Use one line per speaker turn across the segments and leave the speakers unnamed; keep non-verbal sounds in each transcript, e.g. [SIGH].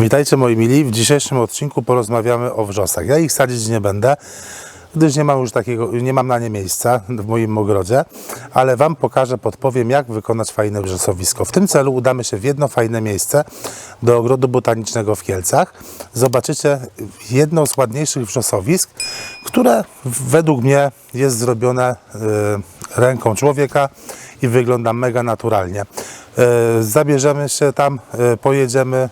Witajcie moi mili. W dzisiejszym odcinku porozmawiamy o wrzosach. Ja ich sadzić nie będę, gdyż nie mam już takiego, nie mam na nie miejsca w moim ogrodzie, ale Wam pokażę, podpowiem jak wykonać fajne wrzosowisko. W tym celu udamy się w jedno fajne miejsce do ogrodu botanicznego w Kielcach. Zobaczycie jedno z ładniejszych wrzosowisk, które według mnie jest zrobione y, ręką człowieka i wygląda mega naturalnie. Y, zabierzemy się tam, y, pojedziemy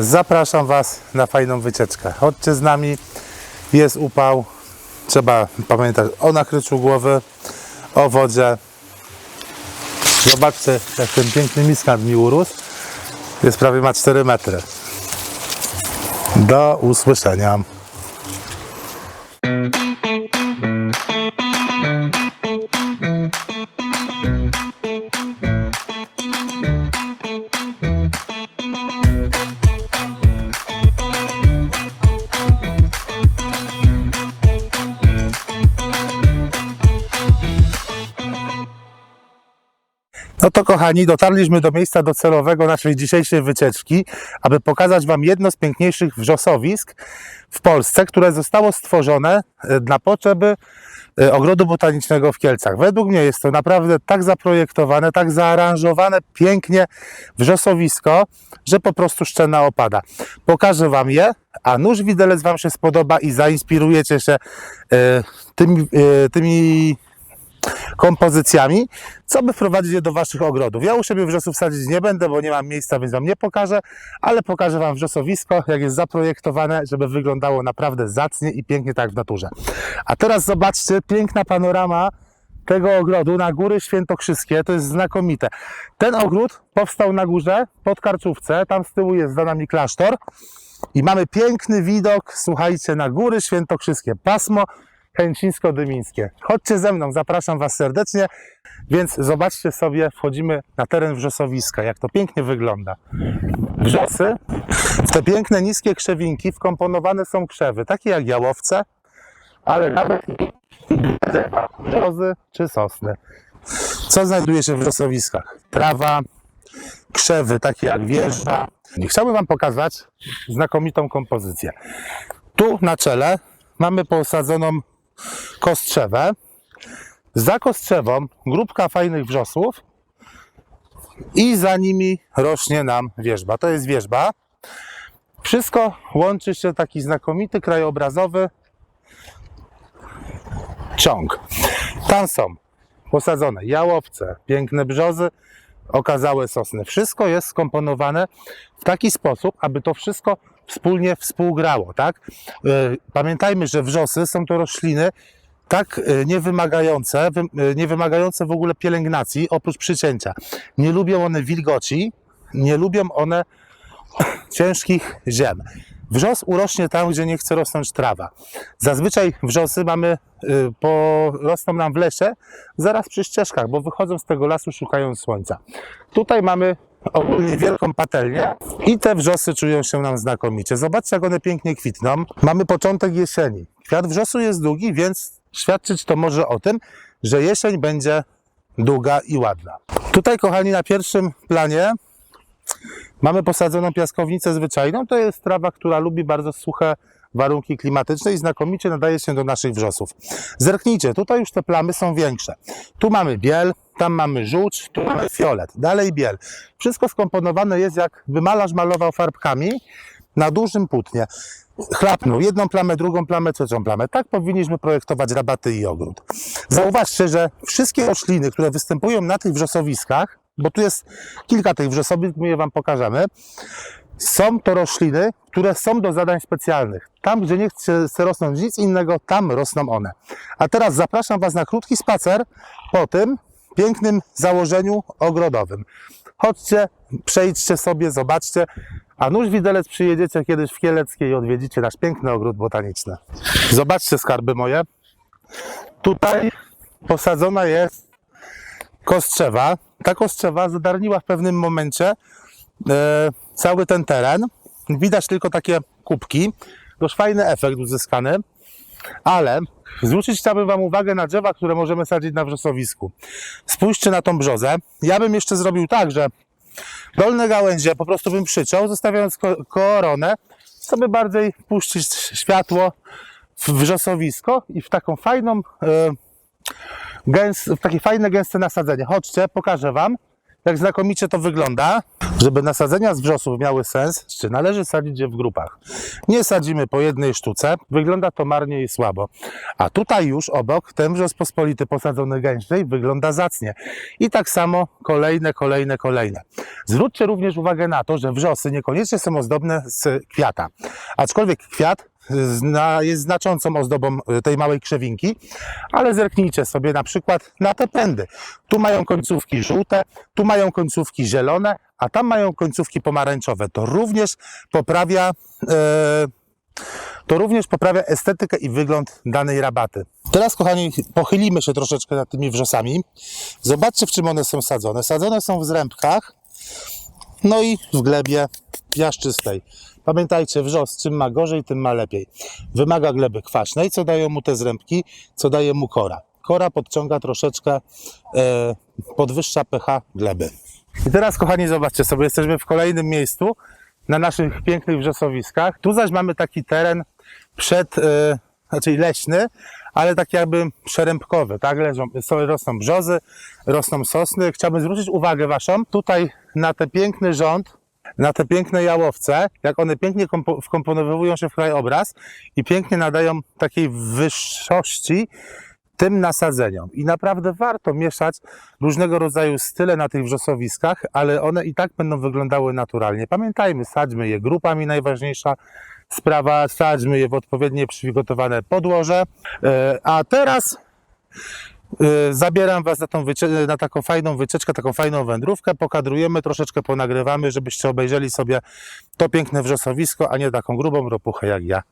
Zapraszam Was na fajną wycieczkę. Chodźcie z nami, jest upał. Trzeba pamiętać o nakryciu głowy, o wodzie. Zobaczcie, jak ten piękny miskant mi urósł. Jest prawie ma 4 metry. Do usłyszenia. Kochani, dotarliśmy do miejsca docelowego naszej dzisiejszej wycieczki, aby pokazać Wam jedno z piękniejszych wrzosowisk w Polsce, które zostało stworzone e, na potrzeby e, ogrodu botanicznego w Kielcach. Według mnie jest to naprawdę tak zaprojektowane, tak zaaranżowane pięknie wrzosowisko, że po prostu szczena opada. Pokażę Wam je, a nóż widelec Wam się spodoba i zainspirujecie się e, tymi, e, tymi kompozycjami, co by wprowadzić je do Waszych ogrodów. Ja u siebie wrzosów sadzić nie będę, bo nie mam miejsca, więc Wam nie pokażę, ale pokażę Wam wrzosowisko, jak jest zaprojektowane, żeby wyglądało naprawdę zacnie i pięknie tak w naturze. A teraz zobaczcie, piękna panorama tego ogrodu na Góry Świętokrzyskie, to jest znakomite. Ten ogród powstał na górze, pod Karczówce, tam z tyłu jest za nami klasztor i mamy piękny widok, słuchajcie, na Góry Świętokrzyskie, pasmo Chęcińsko-Dymińskie. Chodźcie ze mną, zapraszam Was serdecznie, więc zobaczcie sobie, wchodzimy na teren wrzosowiska, jak to pięknie wygląda. Wrzosy, w te piękne, niskie krzewinki wkomponowane są krzewy, takie jak jałowce, ale nawet brzozy czy sosny. Co znajduje się w wrzosowiskach? Trawa, krzewy, takie jak wieża. Chciałbym Wam pokazać znakomitą kompozycję. Tu na czele mamy posadzoną kostrzewę. Za kostrzewą grupka fajnych wrzosów i za nimi rośnie nam wierzba. To jest wierzba. Wszystko łączy się taki znakomity krajobrazowy ciąg. Tam są posadzone jałowce, piękne brzozy, okazałe sosny. Wszystko jest skomponowane w taki sposób, aby to wszystko wspólnie współgrało, tak? E, Pamiętajmy, że wrzosy są to rośliny tak e, niewymagające, wy- e, niewymagające w ogóle pielęgnacji, oprócz przycięcia. Nie lubią one wilgoci, nie lubią one [COUGHS] ciężkich ziem. Wrzos urośnie tam, gdzie nie chce rosnąć trawa. Zazwyczaj wrzosy mamy, po, rosną nam w lesie, zaraz przy ścieżkach, bo wychodzą z tego lasu szukając słońca. Tutaj mamy ogólnie wielką patelnię i te wrzosy czują się nam znakomicie. Zobaczcie, jak one pięknie kwitną. Mamy początek jesieni. Kwiat wrzosu jest długi, więc świadczyć to może o tym, że jesień będzie długa i ładna. Tutaj, kochani, na pierwszym planie Mamy posadzoną piaskownicę zwyczajną. To jest trawa, która lubi bardzo suche warunki klimatyczne i znakomicie nadaje się do naszych wrzosów. Zerknijcie, tutaj już te plamy są większe. Tu mamy biel, tam mamy żółć, tu mamy fiolet, dalej biel. Wszystko skomponowane jest jak by malarz malował farbkami na dużym płótnie. Chlapnął jedną plamę, drugą plamę, trzecią plamę. Tak powinniśmy projektować rabaty i ogród. Zauważcie, że wszystkie rośliny, które występują na tych wrzosowiskach, bo tu jest kilka tych wrzosowisk, my je Wam pokażemy, są to rośliny, które są do zadań specjalnych. Tam, gdzie nie chce rosnąć nic innego, tam rosną one. A teraz zapraszam Was na krótki spacer po tym pięknym założeniu ogrodowym. Chodźcie, przejdźcie sobie, zobaczcie, a nuż widelec przyjedziecie kiedyś w Kieleckie i odwiedzicie nasz piękny ogród botaniczny. Zobaczcie skarby moje. Tutaj posadzona jest kostrzewa. Ta kostrzewa zadarniła w pewnym momencie e, cały ten teren. Widać tylko takie kubki. Dość fajny efekt uzyskany, ale zwrócić chciałbym Wam uwagę na drzewa, które możemy sadzić na wrzosowisku. Spójrzcie na tą brzozę. Ja bym jeszcze zrobił tak, że Dolne gałęzie po prostu bym przyciął, zostawiając ko- koronę, sobie bardziej puścić światło w wrzosowisko i w taką fajną, e, gęs, w takie fajne, gęste nasadzenie. Chodźcie, pokażę Wam, jak znakomicie to wygląda. Żeby nasadzenia z wrzosów miały sens, czy należy sadzić je w grupach. Nie sadzimy po jednej sztuce, wygląda to marnie i słabo. A tutaj już obok ten wrzos pospolity posadzony gęściej wygląda zacnie. I tak samo kolejne, kolejne, kolejne. Zwróćcie również uwagę na to, że wrzosy niekoniecznie są ozdobne z kwiata. Aczkolwiek kwiat zna, jest znaczącą ozdobą y, tej małej krzewinki, ale zerknijcie sobie na przykład na te pędy. Tu mają końcówki żółte, tu mają końcówki zielone, a tam mają końcówki pomarańczowe. To również poprawia, e, to również poprawia estetykę i wygląd danej rabaty. Teraz, kochani, pochylimy się troszeczkę nad tymi wrzosami. Zobaczcie, w czym one są sadzone. Sadzone są w zrębkach, no i w glebie piaszczystej. Pamiętajcie, wrzos czym ma gorzej, tym ma lepiej. Wymaga gleby kwaśnej, co dają mu te zrębki, co daje mu kora. Kora podciąga troszeczkę, e, podwyższa pH gleby. I teraz, kochani, zobaczcie sobie, jesteśmy w kolejnym miejscu na naszych pięknych wrzosowiskach. Tu zaś mamy taki teren przed, e, znaczy leśny, ale tak jakby przerębkowy, tak? Leżą, rosną brzozy, rosną sosny. Chciałbym zwrócić uwagę Waszą tutaj na ten piękny rząd, na te piękne jałowce, jak one pięknie kompo- wkomponowują się w krajobraz i pięknie nadają takiej wyższości tym nasadzeniom. I naprawdę warto mieszać różnego rodzaju style na tych wrzosowiskach, ale one i tak będą wyglądały naturalnie. Pamiętajmy, sadźmy je grupami, najważniejsza sprawa, sadźmy je w odpowiednie przygotowane podłoże. E, A teraz zabieram Was na, tą na taką fajną wycieczkę, taką fajną wędrówkę. Pokadrujemy, troszeczkę ponagrywamy, żebyście obejrzeli sobie to piękne wrzosowisko, a nie taką grubą ropuchę jak ja.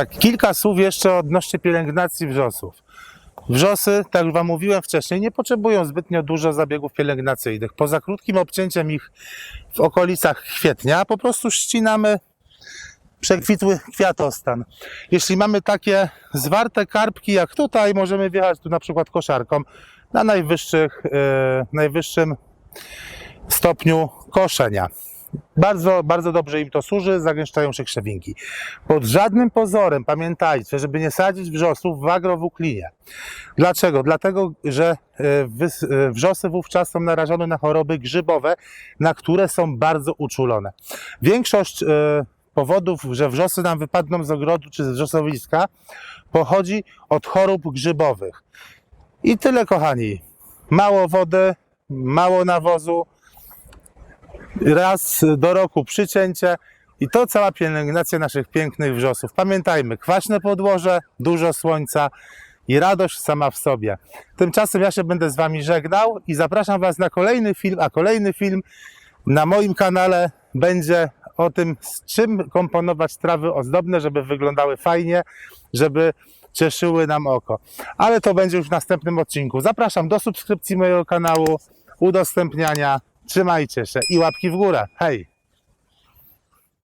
Tak, kilka słów jeszcze odnośnie pielęgnacji wrzosów. Wrzosy, tak jak Wam mówiłem wcześniej, nie potrzebują zbytnio dużo zabiegów pielęgnacyjnych. Poza krótkim obcięciem ich w okolicach kwietnia po prostu ścinamy przekwitły kwiatostan. Jeśli mamy takie zwarte karbki jak tutaj, możemy wjechać tu na przykład koszarką na najwyższych, e, najwyższym stopniu koszenia. Bardzo, bardzo dobrze im to służy, zagęszczają się krzewinki. Pod żadnym pozorem pamiętajcie, żeby nie sadzić wrzosów w agrowuklinie. Dlaczego? Dlatego, że e, e, wrzosy wówczas są narażone na choroby grzybowe, na które są bardzo uczulone. Większość e, powodów, że wrzosy nam wypadną z ogrodu czy z wrzosowiska, pochodzi od chorób grzybowych. I tyle, kochani. Mało wody, mało nawozu, raz do roku przycięcie i to cała pielęgnacja naszych pięknych wrzosów. Pamiętajmy, kwaśne podłoże, dużo słońca i radość sama w sobie. Tymczasem ja się będę z Wami żegnał i zapraszam Was na kolejny film, a kolejny film na moim kanale będzie o tym, z czym komponować trawy ozdobne, żeby wyglądały fajnie, żeby cieszyły nam oko. Ale to będzie już w następnym odcinku. Zapraszam do subskrypcji mojego kanału, udostępniania. Trzymajcie się i łapki w górę. Hej!